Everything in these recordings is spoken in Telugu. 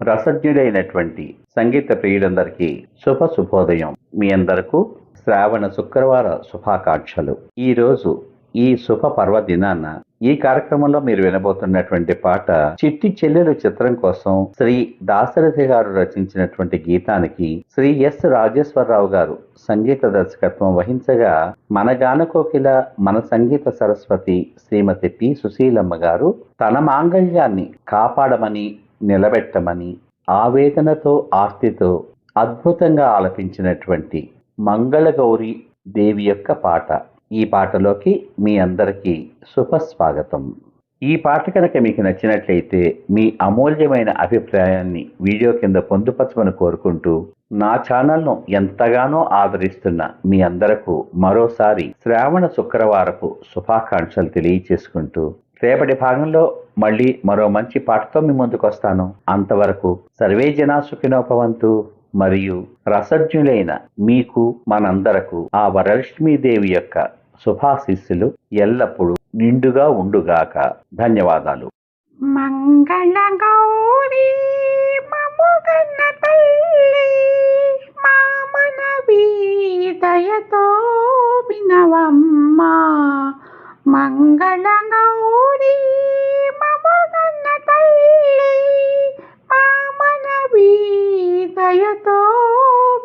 రసజ్ఞుడైనటువంటి సంగీత ప్రియులందరికీ శుభ శుభోదయం. మీ అందరకు శ్రావణ శుక్రవార శుభాకాంక్షలు. ఈరోజు ఈ శుభ పర్వదినాన ఈ కార్యక్రమంలో మీరు వినబోతున్నటువంటి పాట చిట్టి చెల్లెలు చిత్రం కోసం శ్రీ దాశరథి గారు రచించినటువంటి గీతానికి శ్రీ ఎస్ రాజేశ్వరరావు గారు సంగీత దర్శకత్వం వహించగా మన గానకోకిల మన సంగీత సరస్వతి శ్రీమతి పి సుశీలమ్మ గారు తన మాంగళ్యాన్ని కాపాడమని నిలబెట్టమని ఆవేదనతో ఆస్తితో అద్భుతంగా ఆలపించినటువంటి మంగళగౌరి దేవి యొక్క పాట. ఈ పాటలోకి మీ అందరికీ శుభస్వాగతం ఈ పాట కనుక మీకు నచ్చినట్లయితే మీ అమూల్యమైన అభిప్రాయాన్ని వీడియో కింద పొందుపరచమని కోరుకుంటూ నా ఛానల్ను ఎంతగానో ఆదరిస్తున్న మీ అందరకు మరోసారి శ్రావణ శుక్రవారపు శుభాకాంక్షలు తెలియచేసుకుంటూ రేపటి భాగంలో మళ్ళీ మరో మంచి పాటతో మీ ముందుకు వస్తాను. అంతవరకు సర్వే జనా సుఖినోపవంతు మరియు రసజ్ఞులైన మీకు మనందరకు ఆ వరలక్ష్మీదేవి యొక్క శుభాశిస్సులు ఎల్లప్పుడూ నిండుగా ఉండుగాక. ధన్యవాదాలు. మంగళ గౌరీ మముగన్న తల్లి మంగళ గౌరీ మముగన్న తల్లి మామనవి దయతో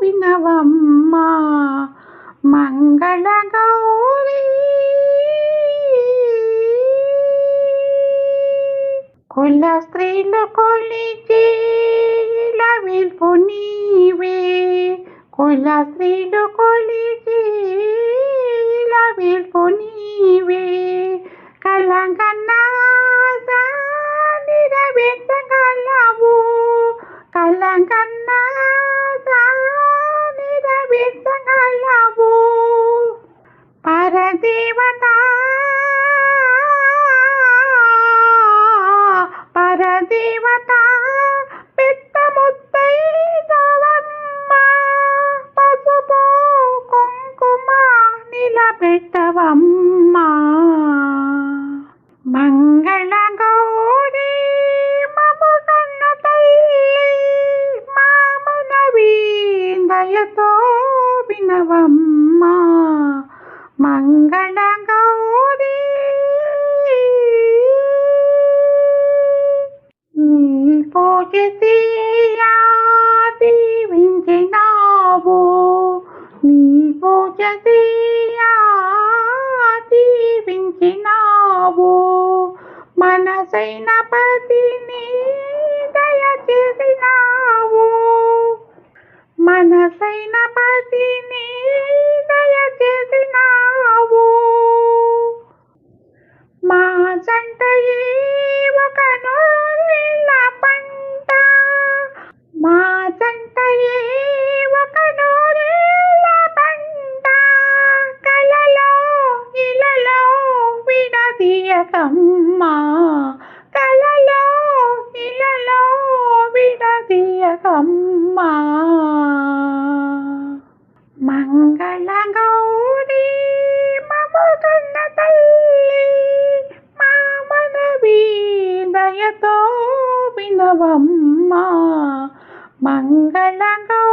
వినవమ్మ. మంగళ గౌరీ కుల స్త్రీలు కొలిచి విల్పు నీవే. కుల స్త్రీలు కొలిచి ఇలా విల్పు నీవే కలంగన్నా నిరవేర్చగలవు కలంగన్నా నిరవేర్చగలవు పరదేవత పరదేవత పెద్ద ముత్తైదవమ్మ పసుపు కుంకుమ నిలబెట్టవమ్మ మంగళ గౌరీ మముగన్న తల్లి మామన వీందయతో వినవమ్మ. మంగళ గౌరీ నీ పూజ దీవించినావు. నీ పూజ మనసైన దయచేసినావు మన పతిని దయచేసినావు మా జంట ఒకనో విడదీయకమ్మా కలలో ఇలలో విడదీయకమ్మా. మంగళ గౌరీ మముగన్న తల్లి మామన దయతో వినవమ్మ. మంగళ గౌరీ